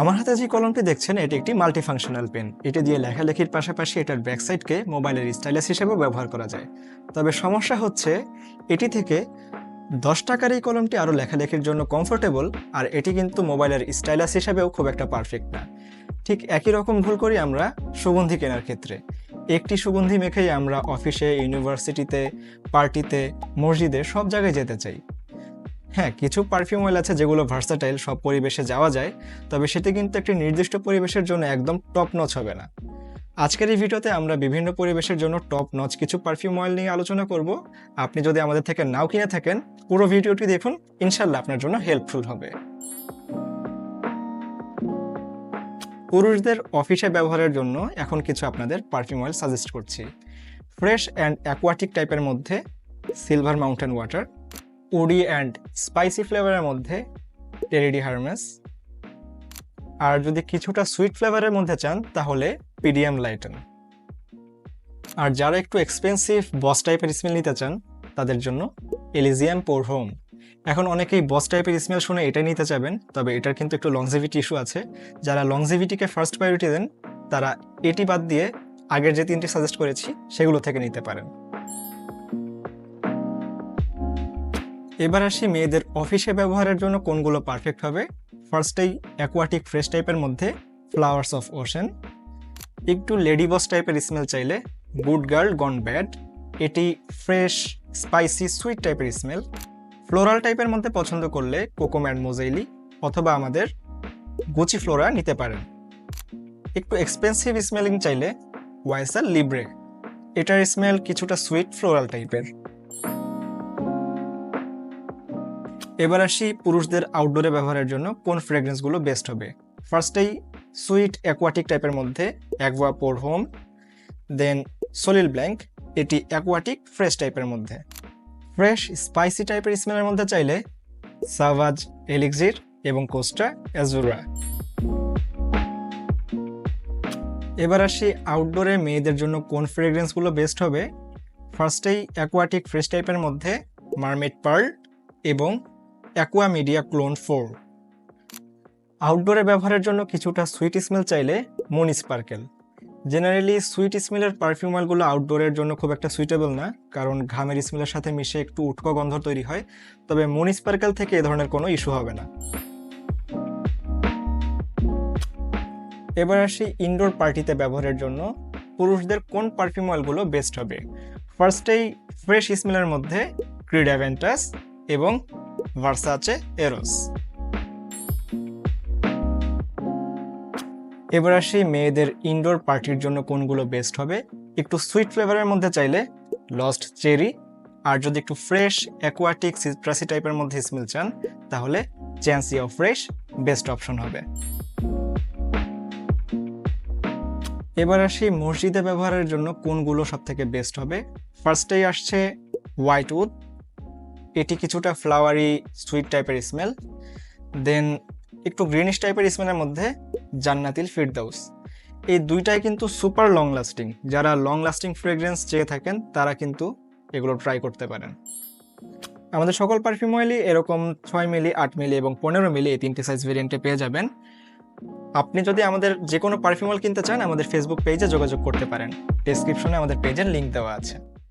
আমার হাতে যে কলমটি দেখছেন, এটি একটি মাল্টিফাংশনাল পেন এটি দিয়ে লেখালেখির পাশাপাশি এটার ব্যাকসাইডকে মোবাইলের স্টাইলাস হিসেবেও ব্যবহার করা যায়। তবে সমস্যা হচ্ছে, এটি থেকে দশ টাকার এই কলমটি আরও লেখালেখির জন্য কমফোর্টেবল আর এটি কিন্তু মোবাইলের স্টাইলাস হিসেবেও খুব একটা পারফেক্ট না। ঠিক একই রকম ভুল করি আমরা সুগন্ধি কেনার ক্ষেত্রে। একটি সুগন্ধি মেখেই আমরা অফিসে ইউনিভার্সিটিতে পার্টিতে মসজিদে সব জায়গায় যেতে চাই। হ্যাঁ কিছু পারফিউম অয়েল আছে যেগুলো ভার্সাটাইল সব পরিবেশে যাওয়া যায়, তবে সেটি কিন্তু একটি নির্দিষ্ট পরিবেশের জন্য একদম টপ নচ হবে না। আজকের এই ভিডিওতে আমরা বিভিন্ন পরিবেশের জন্য টপ নচ কিছু পারফিউম অয়েল নিয়ে আলোচনা করব। আপনি যদি আমাদের থেকে নাও কিনে থাকেন, পুরো ভিডিওটি দেখুন ইনশাল্লাহ আপনার জন্য হেল্পফুল হবে। পুরুষদের অফিসে ব্যবহারের জন্য এখন কিছু আপনাদের পারফিউম অয়েল সাজেস্ট করছি। ফ্রেশ অ্যান্ড অ্যাকোয়াটিক টাইপের মধ্যে silver mountain water woody and spicy ফ্লেভারের মধ্যে টেরিডি হার্মেস। আর যদি কিছুটা সুইট ফ্লেভারের মধ্যে চান, তাহলে পিডিএম লাইটন। আর যারা একটু এক্সপেন্সিভ বস টাইপের স্মেল নিতে চান, তাদের জন্য এলিজিয়াম পোর হোম এখন অনেকেই বস টাইপের স্মেল শুনে এটাই নিতে চাবেন, তবে এটার কিন্তু একটু লংজিভিটি ইস্যু আছে। যারা লংজিভিটিকে ফার্স্ট প্রায়োরিটি দেন, তারা এটি বাদ দিয়ে আগের যে তিনটি সাজেস্ট করেছি, সেগুলো থেকে নিতে পারেন। এবার আসি মেয়েদের অফিসে ব্যবহারের জন্য কোনগুলো পারফেক্ট হবে? ফার্স্টেই অ্যাকোয়াটিক ফ্রেশ টাইপের মধ্যে ফ্লাওয়ার্স অফ ওশেন একটু লেডি বস টাইপের স্মেল চাইলে গুড গার্ল গন ব্যাড এটি ফ্রেশ স্পাইসি সুইট টাইপের স্মেল ফ্লোরাল টাইপের মধ্যে পছন্দ করলে কোকোম্যান্ড মোজাইলি অথবা আমাদের গুচি ফ্লোরা নিতে পারেন। একটু এক্সপেন্সিভ স্মেলিং চাইলে ওয়াইসার লিব্রে এটার স্মেল কিছুটা সুইট ফ্লোরাল টাইপের এবার আসি পুরুষদের আউটডোরে ব্যবহারের জন্য কোন ফ্রেগ্রেন্সগুলো বেস্ট হবে। ফার্স্টেই সুইট অ্যাকোয়াটিক টাইপের মধ্যে Aqua Pour Homme then Soleil Blanc এটি অ্যাকোয়াটিক ফ্রেশ টাইপের মধ্যে। ফ্রেশ স্পাইসি টাইপের স্মেলের মধ্যে চাইলে সাভাজ এলিক্সির এবং কোস্টা অ্যাজুরা এবার আসি আউটডোরে মেয়েদের জন্য কোন ফ্রেগ্রেন্সগুলো বেস্ট হবে। ফার্স্টেই অ্যাকোয়াটিক ফ্রেশ টাইপের মধ্যে মার্মেড পার্ল এবং অ্যাকোয়া মিডিয়া ক্লোন ফোর আউটডোরে ব্যবহারের জন্য কিছুটা সুইট স্মেল চাইলে মনি স্পার্কেল জেনারেলি সুইট স্মেলের পারফিউম অয়েলগুলো আউটডোরের জন্য খুব একটা সুইটেবল না, কারণ ঘামের স্মেলের সাথে মিশে একটু উটকো গন্ধ তৈরি হয়, তবে মনি স্পার্কেল থেকে এ ধরনের কোনো ইস্যু হবে না। এবার আসি ইনডোর পার্টিতে ব্যবহারের জন্য। পুরুষদের কোন পারফিউম অয়েলগুলো বেস্ট হবে? ফার্স্টেই ফ্রেশ স্মেলের মধ্যে ক্রিড অ্যাভেন্টাস এবং ভার্সাচে এরোস এবার আসি মেয়েদের ইনডোর পার্টির জন্য কোনগুলো বেস্ট হবে। একটু সুইট ফ্লেভারের মধ্যে চাইলে লস্ট চেরি আর যদি একটু ফ্রেশ অ্যাকোয়াটিক সিট্রাসি টাইপের মধ্যে স্মেল চান, তাহলে Chance of fresh best option হবে। এবার আসি মসজিদে ব্যবহারের জন্য কোনগুলো সব থেকে বেস্ট হবে ফার্স্টেই আসছে হোয়াইট উড এটি কিছুটা ফ্লাওয়ারি সুইট টাইপের স্মেল দেন একটু গ্রিনিশ টাইপের স্মেলের মধ্যে জান্নাতিল ফিরদাউস এই দুইটাই কিন্তু সুপার লং লাস্টিং যারা লং লাস্টিং ফ্রেগরেন্স চেয়ে থাকেন, তারা কিন্তু এগুলো ট্রাই করতে পারেন। আমাদের সকল পারফিউম অয়েলই এরকম ছয় মিলি, আট মিলি এবং পনেরো মিলি এই তিনটে সাইজ ভেরিয়েন্টে পেয়ে যাবেন। আপনি যদি আমাদের যে কোনো পারফিউম অয়েল কিনতে চান, আমাদের ফেসবুক পেজে যোগাযোগ করতে পারেন। ডেসক্রিপশনে আমাদের পেজের লিঙ্ক দেওয়া আছে।